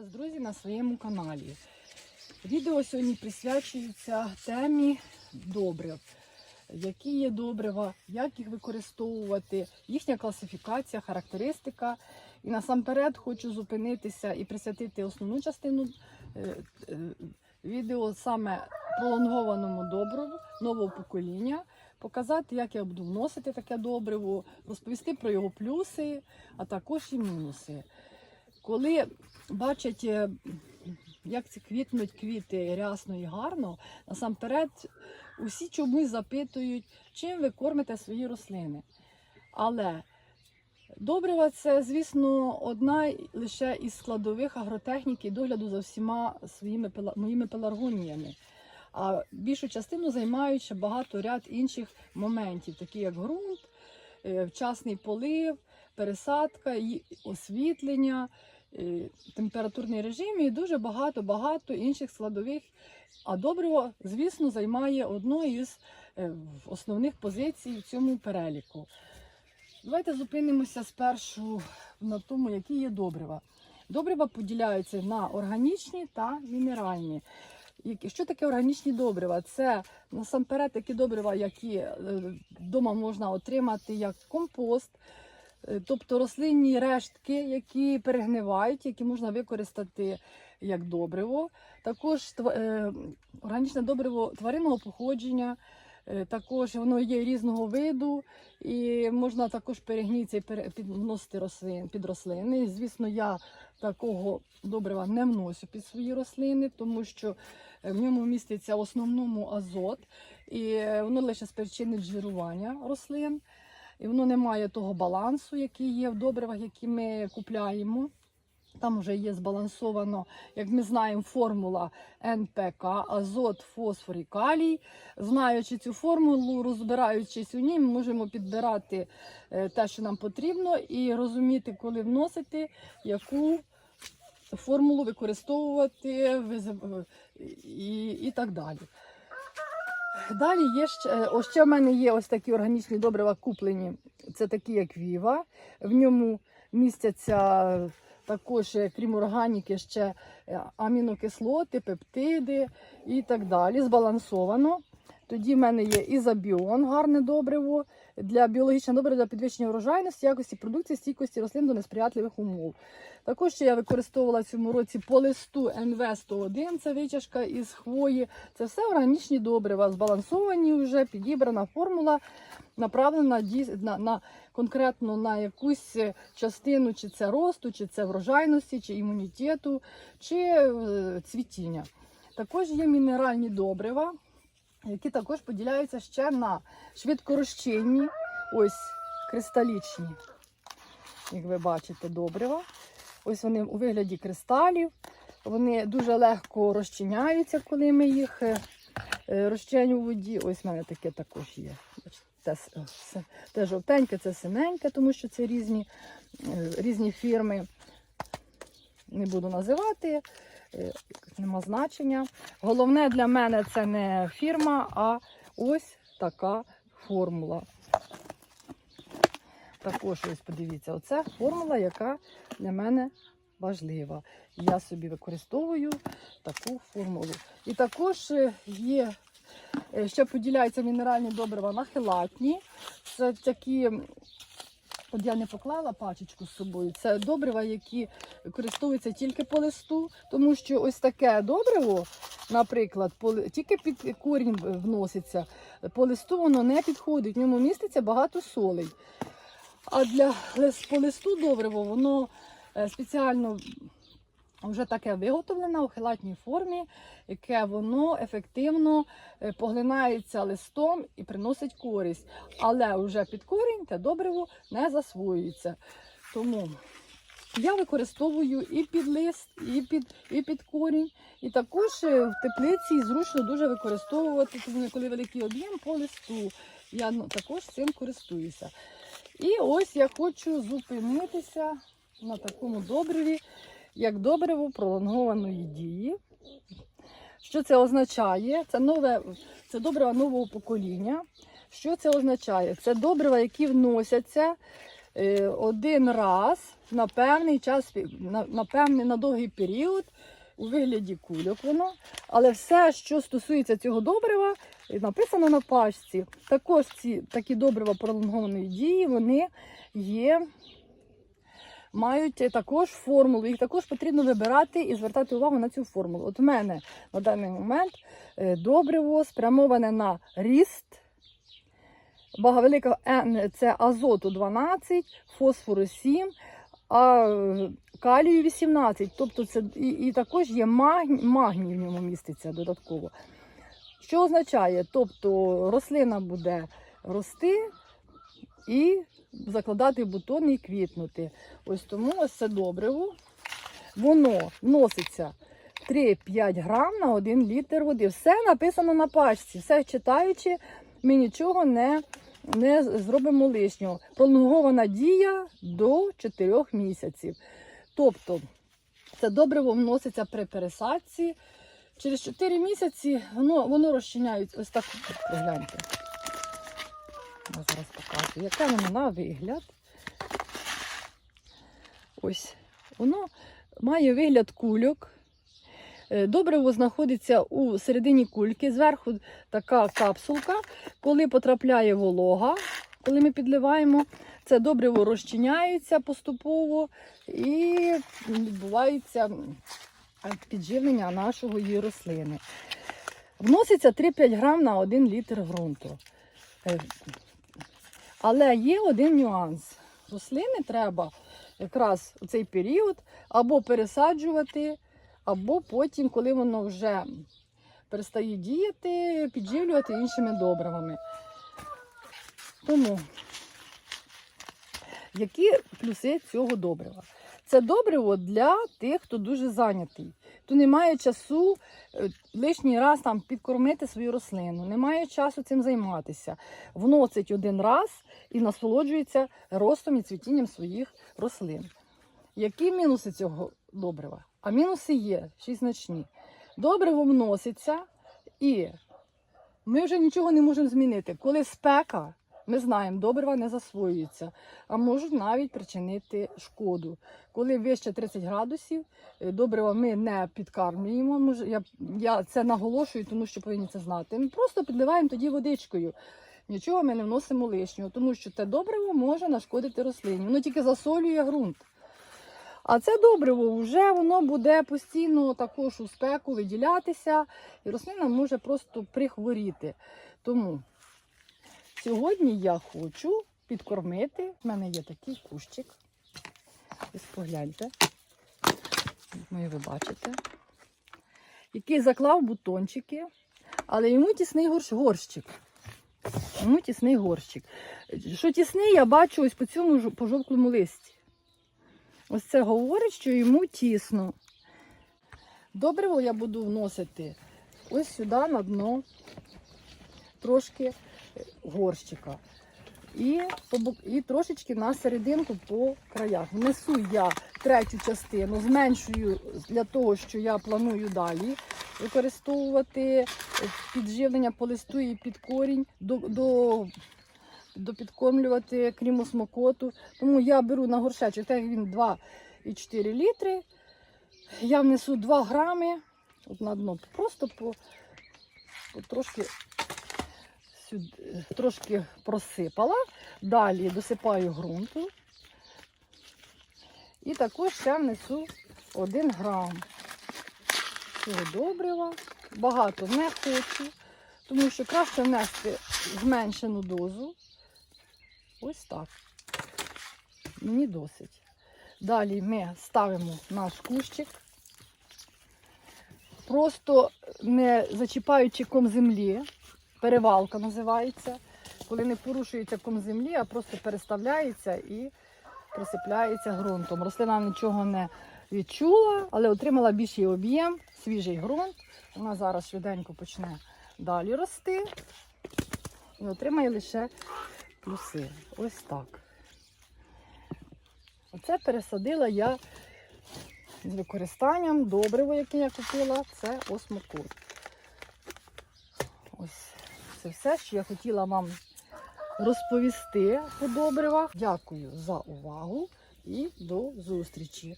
вас, друзі, на своєму каналі. Відео сьогодні присвячується темі добрив. Які є добрива, як їх використовувати, їхня класифікація, характеристика. І насамперед хочу зупинитися і присвятити основну частину е, е, відео саме пролонгованому добриву нового покоління, показати, як я буду вносити таке добриво, розповісти про його плюси, а також і мінуси. Коли бачать, е, як ці квітнуть квіти рясно і гарно, насамперед усі чомусь запитують, чим ви кормите свої рослини. Але добрива це, звісно, одна лише із складових агротехніки догляду за всіма своїми моїми пеларгоніями. А більшу частину займають ще багато ряд інших моментів, такі як ґрунт, е, вчасний полив, пересадка, освітлення, температурний режим і дуже багато-багато інших складових. А добриво, звісно, займає одну із е, основних позицій в цьому переліку. Давайте зупинимося спершу на тому, які є добрива. Добрива поділяються на органічні та мінеральні. Що таке органічні добрива? Це насамперед такі добрива, які вдома можна отримати як компост, е, тобто рослинні рештки, які перегнивають, які можна використати як добриво. Також е, органічне добриво тваринного походження. е, Також воно є різного виду, і можна також перегнітися і підносити рослин, під рослини. Звісно, я такого добрива не вношу під свої рослини, тому що е, в ньому міститься в основному азот, і е, воно лише спричинить жирування рослин. І воно не має того балансу, який є в добривах, які ми купляємо. Там вже є збалансовано, як ми знаємо, формула НПК, азот, фосфор і калій. Знаючи цю формулу, розбираючись у ній, ми можемо підбирати е, те, що нам потрібно, і розуміти, коли вносити, яку формулу використовувати і, і так далі. Далі є ще, е, ось ще в мене є ось такі органічні добрива куплені. Це такі, як Віва. В ньому містяться також, е, крім органіки, ще е, амінокислоти, пептиди і так далі. Збалансовано. Тоді в мене є ізобіон, гарне добриво для біологічного добрива для підвищення урожайності, якості продукції, стійкості рослин до несприятливих умов. Також ще я використовувала в цьому році по листу НВ-101, це витяжка із хвої. Це все органічні добрива, збалансовані вже, підібрана формула, направлена на, на конкретно на якусь частину, чи це росту, чи це врожайності, чи імунітету, чи е, цвітіння. Також є мінеральні добрива, які також поділяються ще на швидкорозчинні, ось кристалічні, як ви бачите, добрива. Ось вони у вигляді кристалів. Вони дуже легко розчиняються, коли ми їх е, е, у воді. Ось в мене таке також є. С- с- те жовтеньке, це синеньке, тому що це різні, е, різні фірми. Не буду називати, е, нема значення. Головне для мене це не фірма, а ось така формула. Також ось подивіться, оце формула, яка для мене важлива. Я собі використовую таку формулу. І також е, є, е, ще поділяються мінеральні добрива на хелатні. Це такі, от я не поклала пачечку з собою. Це добрива, які користуються тільки по листу, тому що ось таке добриво, наприклад, тільки під корінь вноситься. По листу воно не підходить, в ньому міститься багато солей. А для по листу добриво воно е, спеціально вже таке виготовлене у хелатній формі, яке воно ефективно е, поглинається листом і приносить користь. Але вже під корінь те добриво не засвоюється. Тому я використовую і під лист, і під, і під корінь. І також е, в теплиці зручно дуже використовувати, тому коли великий об'єм по листу. Я ну, також цим користуюся. І ось я хочу зупинитися на такому добриві, як добриво пролонгованої дії. Що це означає? Це нове, це добрива нового покоління. Що це означає? Це добрива, які вносяться е, один раз на певний час, на, певний на довгий період у вигляді кульок воно. Але все, що стосується цього добрива, написано на пачці. Також ці такі добрива пролонгованої дії, вони є. Мають також формулу, їх також потрібно вибирати і звертати увагу на цю формулу. От в мене на даний момент е, добриво спрямоване на ріст. Бага велика N це азоту 12, фосфору 7, а е, калію 18. Тобто це і, і також є магній, магній в ньому міститься додатково. Що означає? Тобто рослина буде рости і закладати бутони і квітнути. Ось тому ось це добриво. Воно вноситься 3-5 грам на 1 літр води. Все написано на пачці. Все читаючи, ми нічого не, не зробимо лишнього. Пролонгована дія до 4 місяців. Тобто це добриво вноситься при пересадці. Через 4 місяці воно, воно розчиняється. Ось так гляньте. Я зараз покажу, яке воно на вигляд. Ось. Воно має вигляд кульок. Е, Добриво знаходиться у середині кульки, зверху така капсулка. Коли потрапляє волога, коли ми підливаємо, це добриво розчиняється поступово і відбувається е, підживлення нашого її рослини. Вноситься 3-5 грам на 1 літр ґрунту. Але є один нюанс. Рослини треба якраз у цей період або пересаджувати, або потім, коли воно вже перестає діяти, підживлювати іншими добривами. Тому, які плюси цього добрива? Це добриво для тих, хто дуже зайнятий, хто не має часу е, лишній раз там підкормити свою рослину, не має часу цим займатися. Вносить один раз і насолоджується ростом і цвітінням своїх рослин. Які мінуси цього добрива? А мінуси є ще й значні. Добриво вноситься і ми вже нічого не можемо змінити. Коли спека, ми знаємо, добрива не засвоюються, а можуть навіть причинити шкоду. Коли вище 30 градусів, е, добрива ми не підкармлюємо. Я, я це наголошую, тому що повинні це знати. Ми просто підливаємо тоді водичкою. Нічого ми не вносимо лишнього, тому що те добриво може нашкодити рослині. Воно тільки засолює ґрунт. А це добриво вже воно буде постійно також у спеку виділятися, і рослина може просто прихворіти. Тому сьогодні я хочу підкормити. У мене є такий кущик. Ось погляньте, Ми ви бачите, який заклав бутончики, але йому тісний горщ- горщик. Йому тісний горщик. Що тісний, я бачу ось по цьому пожовклому листі. Ось це говорить, що йому тісно. Добриво я буду вносити ось сюди на дно трошки горщика. І, і трошечки на серединку по краях. Внесу я третю частину, зменшую для того, що я планую далі використовувати підживлення по листу і під корінь до, до, до підкормлювати крім осмокоту. Тому я беру на горшечок, так він 2,4 літри. Я внесу 2 грами от на дно, просто по, по трошки, сюди, трошки просипала. Далі досипаю ґрунту. І також ще внесу 1 грам цього добрива. Багато не хочу, тому що краще внести зменшену дозу. Ось так. Мені досить. Далі ми ставимо наш кущик, просто не зачіпаючи ком землі, перевалка називається, коли не порушується ком землі, а просто переставляється і присипляється ґрунтом. Рослина нічого не відчула, але отримала більший об'єм, свіжий ґрунт. Вона зараз швиденько почне далі рости і отримає лише плюси. Ось так. Оце пересадила я з використанням добрива, яке я купила, це осмокур. Це все, що я хотіла вам розповісти по добривах. Дякую за увагу і до зустрічі!